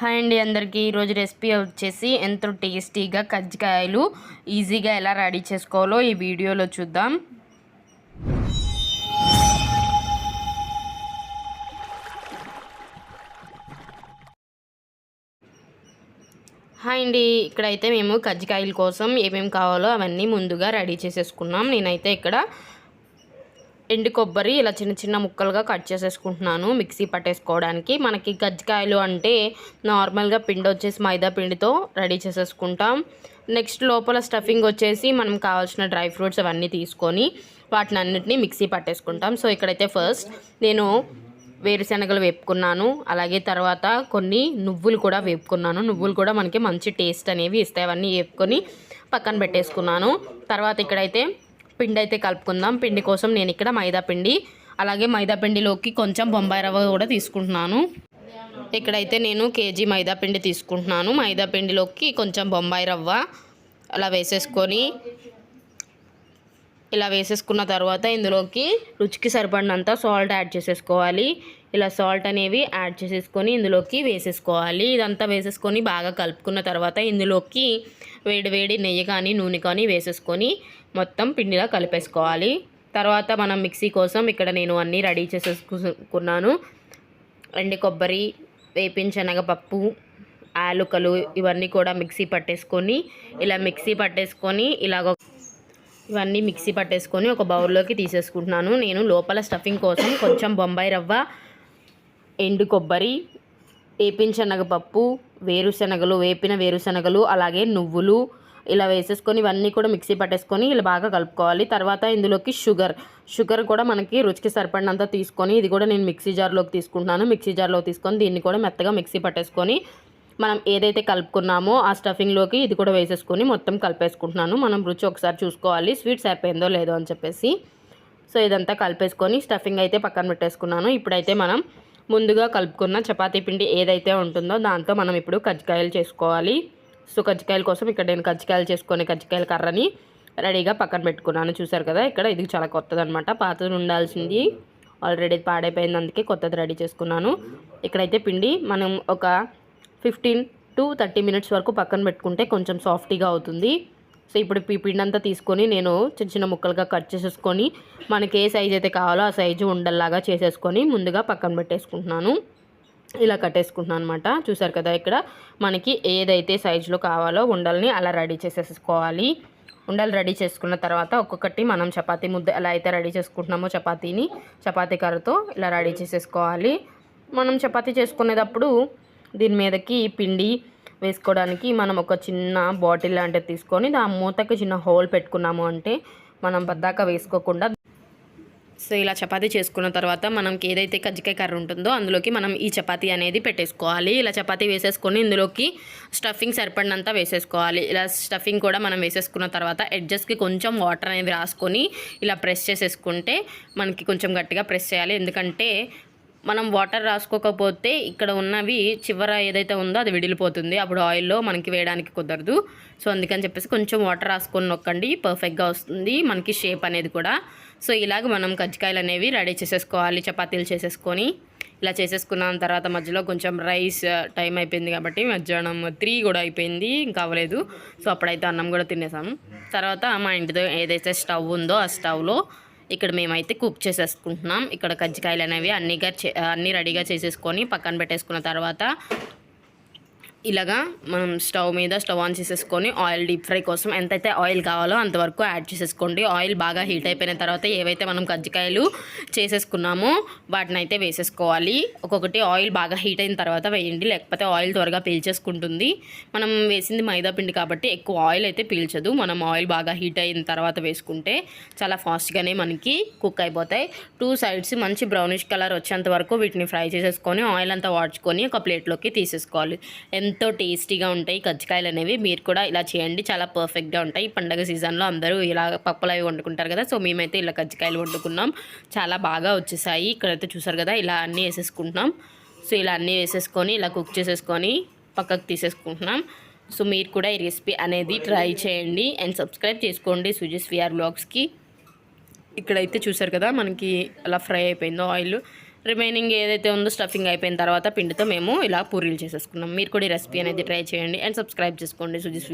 Hi అండి అందరికీ. ఈరోజు రెసిపీ వచ్చేసి ఎంతో టేస్టీగా కజ్జికాయలు ఈజీగా ఎలా రెడీ చేసుకోవాలో ఈ వీడియోలో చూద్దాం. హాయ్ అండి. ఇక్కడైతే మేము కజ్జికాయల కోసం ఏమేమి కావాలో అవన్నీ ముందుగా రెడీ చేసేసుకున్నాం. నేనైతే ఇక్కడ ఎండు కొబ్బరి ఇలా చిన్న చిన్న ముక్కలుగా కట్ చేసేసుకుంటున్నాను మిక్సీ పట్టేసుకోవడానికి. మనకి గజ్జికాయలు అంటే నార్మల్గా పిండి వచ్చేసి మైదా పిండితో రెడీ చేసేసుకుంటాం. నెక్స్ట్ లోపల స్టఫింగ్ వచ్చేసి మనం కావాల్సిన డ్రై ఫ్రూట్స్ అవన్నీ తీసుకొని వాటిని అన్నిటిని మిక్సీ పట్టేసుకుంటాం. సో ఇక్కడైతే ఫస్ట్ నేను వేరుశనగలు వేపుకున్నాను. అలాగే తర్వాత కొన్ని నువ్వులు కూడా వేపుకున్నాను. నువ్వులు కూడా మనకి మంచి టేస్ట్ అనేవి ఇస్తాయి. అవన్నీ వేపుకొని పక్కన పెట్టేసుకున్నాను. తర్వాత ఇక్కడైతే పిండి అయితే కలుపుకుందాం. పిండి కోసం నేను ఇక్కడ మైదా పిండి అలాగే మైదా పిండిలోకి కొంచెం బొంబాయి రవ్వ కూడా తీసుకుంటున్నాను. ఇక్కడైతే నేను కేజీ మైదా పిండి తీసుకుంటున్నాను. మైదా పిండిలోకి కొంచెం బొంబాయి రవ్వ అలా వేసేసుకొని ఇలా వేసేసుకున్న తర్వాత ఇందులోకి రుచికి సరిపడినంత సాల్ట్ యాడ్ చేసేసుకోవాలి. ఇలా సాల్ట్ అనేవి యాడ్ చేసేసుకొని ఇందులోకి వేసేసుకోవాలి. ఇదంతా వేసేసుకొని బాగా కలుపుకున్న తర్వాత ఇందులోకి వేడి వేడి నెయ్యి కానీ నూనె కానీ వేసేసుకొని మొత్తం పిండిలా కలిపేసుకోవాలి. తర్వాత మనం మిక్సీ కోసం ఇక్కడ నేను అన్నీ రెడీ చేసేసుకున్నాను. ఎండు కొబ్బరి వేపించనగపప్పు ఆలుకలు ఇవన్నీ కూడా మిక్సీ పట్టేసుకొని ఇలా మిక్సీ పట్టేసుకొని ఇలాగ ఇవన్నీ మిక్సీ పట్టేసుకొని ఒక బౌల్లోకి తీసేసుకుంటున్నాను. నేను లోపల స్టఫింగ్ కోసం కొంచెం బొంబాయి రవ్వ ఎండు కొబ్బరి వేపిన శనగపప్పు వేరుశనగలు వేపిన వేరుశనగలు అలాగే నువ్వులు ఇలా వేసేసుకొని ఇవన్నీ కూడా మిక్సీ పట్టేసుకొని ఇలా బాగా కలుపుకోవాలి. తర్వాత ఇందులోకి షుగర్ షుగర్ కూడా మనకి రుచికి సరిపడినంత తీసుకొని ఇది కూడా నేను మిక్సీ జార్లోకి తీసుకుంటున్నాను. మిక్సీ జార్లో తీసుకొని దీన్ని కూడా మెత్తగా మిక్సీ పట్టేసుకొని మనం ఏదైతే కలుపుకున్నామో ఆ స్టఫింగ్లోకి ఇది కూడా వేసేసుకొని మొత్తం కలిపేసుకుంటున్నాను. మనం రుచి ఒకసారి చూసుకోవాలి. స్వీట్ సరిపోయిందో లేదో అని చెప్పేసి. సో ఇదంతా కలిపేసుకొని స్టఫింగ్ అయితే పక్కన పెట్టేసుకున్నాను. ఇప్పుడైతే మనం ముందుగా కలుపుకున్న చపాతీ పిండి ఏదైతే ఉంటుందో దాంతో మనం ఇప్పుడు కజ్జికాయలు చేసుకోవాలి. సో కజ్జికాయల కోసం ఇక్కడ నేను కజ్జికాయలు చేసుకొని కజ్జికాయల కర్రని రెడీగా పక్కన పెట్టుకున్నాను. చూసారు కదా ఇక్కడ ఇది చాలా కొత్తది అనమాట పాతది ఉండాల్సింది. ఆల్రెడీ పాడైపోయింది అందుకే కొత్తది రెడీ చేసుకున్నాను. ఇక్కడైతే పిండి మనం ఒక ఫిఫ్టీన్ టు థర్టీ మినిట్స్ వరకు పక్కన పెట్టుకుంటే కొంచెం సాఫ్టీగా అవుతుంది. సో ఇప్పుడు ఈ పిండి అంతా తీసుకొని నేను చిన్న చిన్న ముక్కలుగా కట్ చేసేసుకొని మనకి ఏ సైజ్ అయితే కావాలో ఆ సైజు ఉండల్లాగా చేసేసుకొని ముందుగా పక్కన పెట్టేసుకుంటున్నాను. ఇలా కట్టేసుకుంటున్నాను అనమాట చూసారు కదా ఇక్కడ మనకి ఏదైతే సైజులో కావాలో ఉండల్ని అలా రెడీ చేసేసుకోవాలి. ఉండలు రెడీ చేసుకున్న తర్వాత ఒక్కొక్కటి మనం చపాతీ ముద్ద ఎలా అయితే రెడీ చేసుకుంటున్నామో చపాతీని చపాతీ కర్రతో ఇలా రెడీ చేసేసుకోవాలి. మనం చపాతీ చేసుకునేటప్పుడు దీని మీదకి పిండి వేసుకోవడానికి మనం ఒక చిన్న బాటిల్ లాంటిది తీసుకొని దాని మూతకి చిన్న హోల్ పెట్టుకున్నాము అంటే మనం బద్దాక వేసుకోకుండా సో ఇలా చపాతీ చేసుకున్న తర్వాత మనకి ఏదైతే కజ్జికాయ కర్ర ఉంటుందో అందులోకి మనం ఈ చపాతీ అనేది పెట్టేసుకోవాలి. ఇలా చపాతీ వేసేసుకొని ఇందులోకి స్టఫింగ్ సరిపడినంత వేసేసుకోవాలి. ఇలా స్టఫింగ్ కూడా మనం వేసేసుకున్న తర్వాత ఎడ్జస్ట్కి కొంచెం వాటర్ అనేది రాసుకొని ఇలా ప్రెస్ చేసేసుకుంటే మనకి కొంచెం గట్టిగా ప్రెస్ చేయాలి. ఎందుకంటే మనం వాటర్ రాసుకోకపోతే ఇక్కడ ఉన్నవి చివర ఏదైతే ఉందో అది విడిలిపోతుంది. అప్పుడు ఆయిల్లో మనకి వేయడానికి కుదరదు. సో అందుకని చెప్పేసి కొంచెం వాటర్ రాసుకొని నొక్కండి. పర్ఫెక్ట్గా వస్తుంది మనకి షేప్ అనేది కూడా. సో ఇలాగ మనం కజ్జికాయలు అనేవి రెడీ చేసేసుకోవాలి. చపాతీలు చేసేసుకొని ఇలా చేసేసుకున్న తర్వాత మధ్యలో కొంచెం రైస్ టైం uh, అయిపోయింది కాబట్టి మధ్యాహ్నం త్రీ కూడా అయిపోయింది. ఇంకా అవ్వలేదు. సో అప్పుడైతే అన్నం కూడా తినేసాము. తర్వాత మా ఇంటితో ఏదైతే స్టవ్ ఉందో ఆ స్టవ్లో ఇక్కడ మేమైతే కుక్ చేసేసుకుంటున్నాం. ఇక్కడ కజ్జికాయలు అనేవి అన్నీగా అన్నీ రెడీగా చేసేసుకొని పక్కన పెట్టేసుకున్న తర్వాత ఇలాగా మనం స్టవ్ మీద స్టవ్ ఆన్ చేసేసుకొని ఆయిల్ డీప్ ఫ్రై కోసం ఎంతైతే ఆయిల్ కావాలో అంతవరకు యాడ్ చేసేసుకోండి. ఆయిల్ బాగా హీట్ అయిపోయిన తర్వాత ఏవైతే మనం కజ్జికాయలు చేసేసుకున్నామో వాటిని అయితే వేసేసుకోవాలి. ఒక్కొక్కటి ఆయిల్ బాగా హీట్ అయిన తర్వాత వేయండి. లేకపోతే ఆయిల్ త్వరగా పీల్చేసుకుంటుంది. మనం వేసింది మైదా పిండి కాబట్టి ఎక్కువ ఆయిల్ అయితే పీల్చదు. మనం ఆయిల్ బాగా హీట్ అయిన తర్వాత వేసుకుంటే చాలా ఫాస్ట్గానే మనకి కుక్ అయిపోతాయి. టూ సైడ్స్ మంచి బ్రౌనిష్ కలర్ వచ్చేంత వరకు వీటిని ఫ్రై చేసేసుకొని ఆయిల్ అంతా వాడ్చుకొని ఒక ప్లేట్లోకి తీసేసుకోవాలి. ఎంత ఎంతో టేస్టీగా ఉంటాయి. కజ్జికాయలు అనేవి మీరు కూడా ఇలా చేయండి. చాలా పర్ఫెక్ట్గా ఉంటాయి. పండగ సీజన్లో అందరూ ఇలా పప్పులు అవి వండుకుంటారు కదా సో మేమైతే ఇలా కజ్జికాయలు వండుకున్నాం. చాలా బాగా వచ్చేసాయి. ఇక్కడైతే చూసారు కదా ఇలా అన్నీ వేసేసుకుంటున్నాం. సో ఇలా అన్నీ వేసేసుకొని ఇలా కుక్ చేసేసుకొని పక్కకు తీసేసుకుంటున్నాం. సో మీరు కూడా ఈ రెసిపీ అనేది ట్రై చేయండి. అండ్ సబ్స్క్రైబ్ చేసుకోండి సుజిస్ విఆర్ బ్లాగ్స్కి. ఇక్కడైతే చూసారు కదా మనకి అలా ఫ్రై అయిపోయిందో ఆయిల్. రిమైనింగ్ ఏదైతే ఉందో స్టఫింగ్ అయిపోయిన తర్వాత పిండితో మేము ఇలా పూరీలు చేసేసుకున్నాం. మీరు కూడా ఈ రెసిపీ అనేది ట్రై చేయండి. అండ్ సబ్స్క్రైబ్ చేసుకోండి. సుజీ